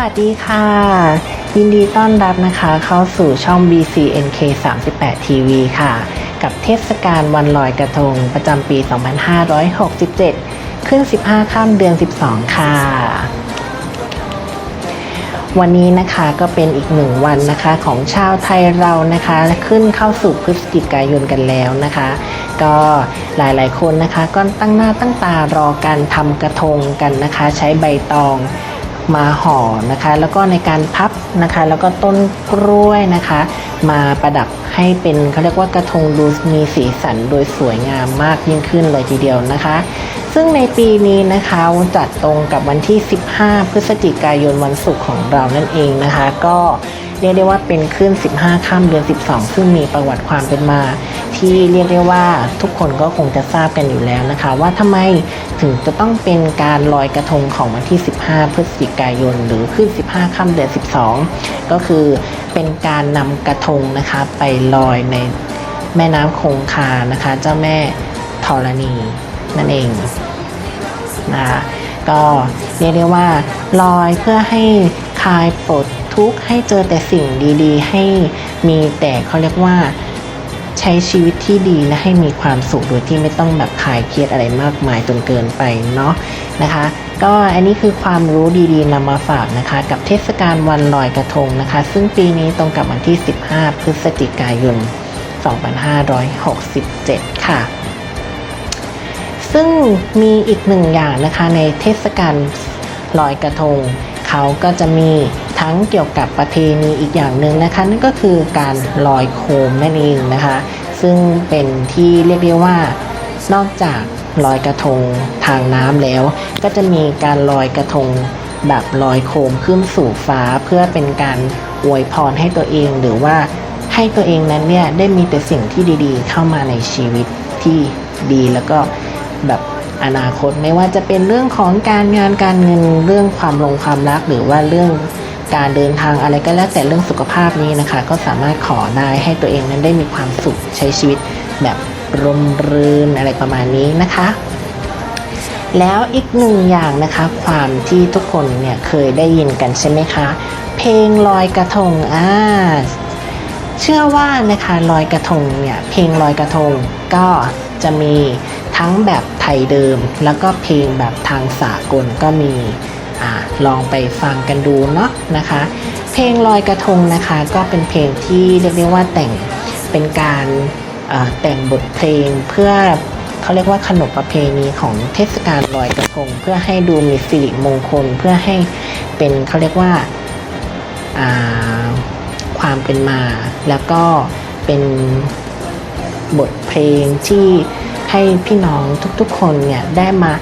วัสดีค่ะ ยินดีต้อนรับนะคะเข้าสู่ช่อง BCNK 38 TV ค่ะ กับเทศกาลวันลอยกระทงประจำปี 2567 ขึ้น 15ค่ำเดือน 12 ค่ะ วันนี้นะคะก็เป็นอีกหนึ่งวันนะคะของชาวไทยเรานะคะ ขึ้นเข้าสู่พฤศจิกายนกันแล้วนะคะ ก็หลายๆคนนะคะก็ตั้งหน้าตั้งตารอการทำกระทงกันนะคะ ใช้ใบตอง มาห่อนะคะ แล้วก็ในการพับนะคะ แล้วก็ต้นกล้วยนะคะ มาประดับให้เป็นเขาเรียกว่ากระทงดูมีสีสันโดยสวยงามมากยิ่งขึ้นเลยทีเดียวนะคะ ซึ่งในปีนี้นะคะจัดตรงกับวันที่ 15 พฤศจิกายนวันศุกร์ของเรานั่นเองนะคะ ก็ เรียกได้ว่าเป็นขึ้น 15 ค่ำเดือน 12 ซึ่งมีประวัติความเป็นมา ที่เรียกได้ว่าทุกคนก็คงจะทราบกันอยู่แล้วนะคะ ว่าทำไมถึงจะต้องเป็นการลอยกระทงของวันที่ 15 พฤศจิกายน หรือขึ้น 15 ค่ำเดือน 12 ก็คือเป็นการนำกระทงนะคะไปลอยในแม่น้ำคงคานะคะ เจ้าแม่ธรณีนั่นเองนะคะก็เรียกได้ว่าลอยเพื่อให้คลายปลด ทุกข์ให้เจอแต่สิ่งดีๆ ให้มีแต่เขาเรียกว่าใช้ชีวิตที่ดีและให้มีความสุขโดยที่ไม่ต้องแบบคลายเครียดอะไรมากมายจนเกินไปเนาะนะคะ ก็อันนี้คือความรู้ดีๆนำมาฝากนะคะ กับเทศกาลวันลอยกระทงนะคะ ซึ่งปีนี้ตรงกับวันที่ 15 พฤศจิกายน 2567 ค่ะ ซึ่งมีอีกหนึ่งอย่างนะคะในเทศกาลลอยกระทง เขาก็จะมี ทั้งเกี่ยวกับประเพณีอีกอย่างหนึ่งนะคะนั่นก็คือการลอยโคมนั่นเองนะคะ ซึ่งเป็นที่เรียกได้ว่านอกจากลอยกระทงทางน้ำแล้ว ก็จะมีการลอยกระทงแบบลอยโคมขึ้นสู่ฟ้าเพื่อเป็นการอวยพรให้ตัวเองหรือว่าให้ตัวเองนั้นเนี่ยได้มีแต่สิ่งที่ดีๆ เข้ามาในชีวิตที่ดีแล้วก็แบบอนาคตไม่ว่าจะเป็นเรื่องของการงานการเงินเรื่องความลงความรักหรือว่าเรื่อง การเดินทางอะไรก็แล้วแต่เรื่องสุขภาพนี้นะคะ ก็สามารถขอได้ให้ตัวเองนั้นได้มีความสุขใช้ชีวิตแบบร่มรื่นอะไรประมาณนี้นะคะ แล้วอีกหนึ่งอย่างนะคะ ความที่ทุกคนเนี่ยเคยได้ยินกันใช่ไหมคะ เพลงลอยกระทงอ่าเชื่อว่านะคะลอยกระทงเนี่ยเพลงลอยกระทงก็จะมีทั้งแบบไทยเดิม แล้วก็เพลงแบบทางสากลก็มี อ่าลองไปฟังกันดูเนาะนะคะ เพลงลอยกระทงนะคะก็เป็นเพลงที่เรียกได้ว่าแต่งเป็นการแต่งบทเพลงเพื่อเขาเรียกว่าขนบประเพณีของเทศกาลลอยกระทง เพื่อให้ดูมีสิริมงคล เพื่อให้เป็นเขาเรียกว่าความเป็นมา แล้วก็เป็นบทเพลงที่ให้พี่น้องทุกๆคนเนี่ยได้มา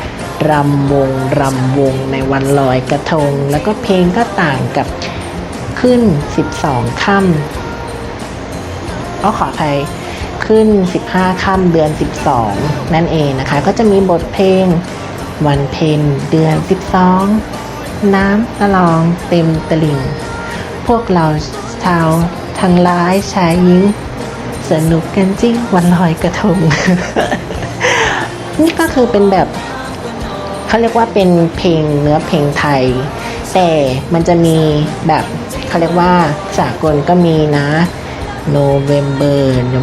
รำวงรำวงในวันลอยกระทง แล้วก็เพลงก็ต่างกับขึ้น 12ค่ำเอาขออภัยขึ้น 15ค่ำเดือน 12 นั่นเองนะคะ ก็จะมีบทเพลงวันเพ็ญเดือน 12 น้ำละลองเต็มตลิ่ง พวกเราชาวทั้งร้ายชายหญิงสนุกกันจริงวันลอยกระทง นี่ก็คือเป็นแบบ เขาเรียกว่าเป็นเพลงเนื้อเพลงไทย แต่มันจะมีแบบเขาเรียกว่าสากลก็มีนะ November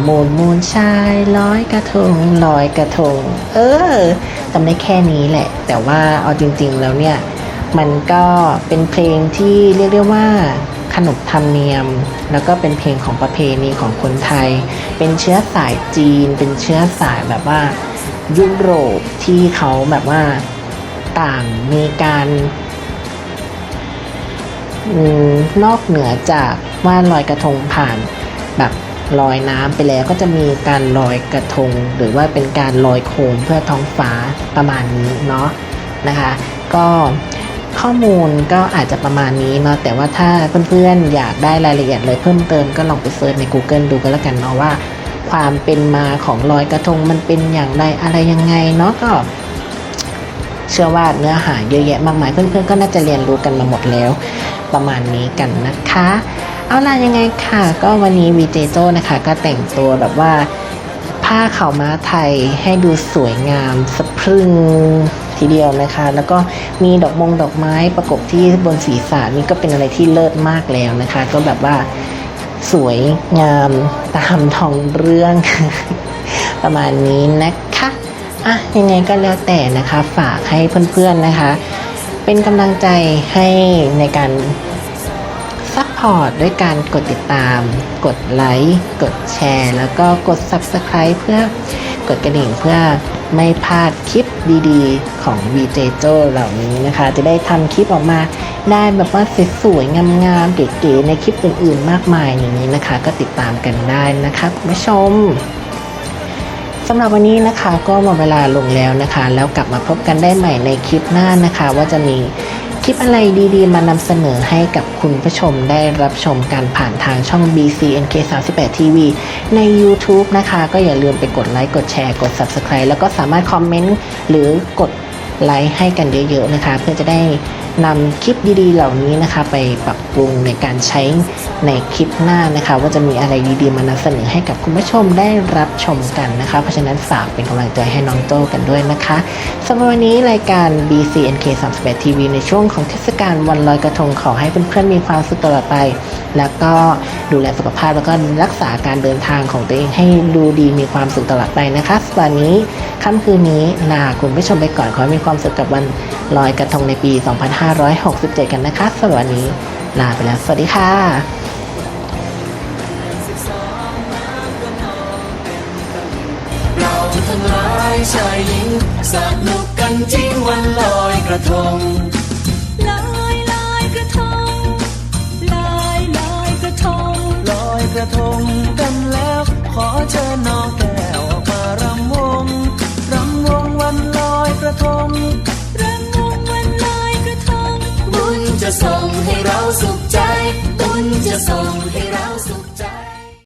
มูนมูนชายลอยกระทงลอยกระทง เออจำได้แค่นี้แหละ แต่ว่าเอาจริง ๆ แล้วเนี่ย มันก็เป็นเพลงที่เรียกได้ว่าขนบธรรมเนียม แล้วก็เป็นเพลงของประเพณีของคนไทย เป็นเชื้อสายจีน เป็นเชื้อสายแบบว่ายุโรปที่เขาแบบว่า ต่างมีการอนอกเหนือจากว่าลอยกระทงผ่านแบบลอยน้ำไปแล้วก็จะมีการลอยกระทง หรือว่าเป็นการลอยโคมเพื่อท้องฟ้าประมาณนี้เนาะนะคะ ก็ข้อมูลก็อาจจะประมาณนี้เนาะแต่ว่าถ้าเพื่อนๆอยากได้รายละเอียดเลยเพิ่มเติมก็ลองไปเซิร์ชใน Google ดูกันแล้วกันเนาะว่า ความเป็นมาของลอยกระทงมันเป็นอย่างไรอะไรยังไงเนาะก็ เชื่อว่าเนื้อหาเยอะแยะมากมาย เพื่อนๆก็น่าจะเรียนรู้กันมาหมดแล้ว ประมาณนี้กันนะคะ เอาล่ะยังไงค่ะ ก็วันนี้วีเจโจนะคะก็แต่งตัวแบบว่าผ้าขาวม้าไทยให้ดูสวยงามสะพรึงทีเดียวนะคะ แล้วก็มีดอกมงดอกไม้ประกบที่บนศีรษะนี่ก็เป็นอะไรที่เลิศมากแล้วนะคะ ก็แบบว่าสวยงามตามทองเรื่อง ประมาณนี้นะคะ อะยังไงก็แล้วแต่นะคะฝากให้เพื่อนๆนะคะ เป็นกำลังใจให้ในการซัพพอร์ตด้วยการกดติดตาม กดไลค์กดแชร์ แล้วก็กด Subscribe เพื่อกดกระดิ่งเพื่อไม่พลาดคลิปดีๆ ของ VJ โจเหล่านี้นะคะ จะได้ทำคลิปออกมาได้แบบว่าสวยๆงามๆเก๋ๆในคลิปอื่นๆ มากมายอย่างนี้นะคะ ก็ติดตามกันได้นะคะคุณผู้ชม สำหรับวันนี้นะคะก็หมดเวลาลงแล้วนะคะ แล้วกลับมาพบกันได้ใหม่ในคลิปหน้านะคะ ว่าจะมีคลิปอะไรดีๆ มานำเสนอให้กับคุณผู้ชมได้รับชมกันผ่านทางช่อง BCNK 38 TV ใน YouTube นะคะ ก็อย่าลืมไปกดไลค์กดแชร์กด Subscribe แล้วก็สามารถคอมเมนต์หรือกดไลค์ให้กันเยอะๆนะคะ เพื่อจะได้ นำคลิปดีๆ เหล่านี้นะคะไปปรับปรุงในการใช้ในคลิปหน้านะคะ ว่าจะมีอะไรดีๆมานำเสนอให้กับคุณผู้ชมได้รับชมกันนะคะ เพราะฉะนั้นฝากเป็นกำลังใจให้น้องโจ้กันด้วยนะคะสำหรับวันนี้รายการ BCNK 38 TV ในช่วงของเทศกาลวันลอยกระทงขอให้เพื่อนๆมีความสุขตลอดไป แล้วก็ดูแลสุขภาพแล้วก็รักษาการเดินทางของตัวเองให้ดูดีมีความสุขตลอดไปนะคะสวันนี้ ค่ำคืนนี้ลาคุณผู้ชมไปก่อนขอให้มีความสุขกับวันลอยกระทงในปี 2567 กันนะคะสำหรับวันนี้ลาไปแล้ว สวัสดีค่ะทั้งหลายชายหญิงสนุกกันจริงวันลอยกระทงลอยลอยกระทงลอยลอยกระทงลอยกระทงกันแล้วขอเชิญน้อง ส่งให้เราสุข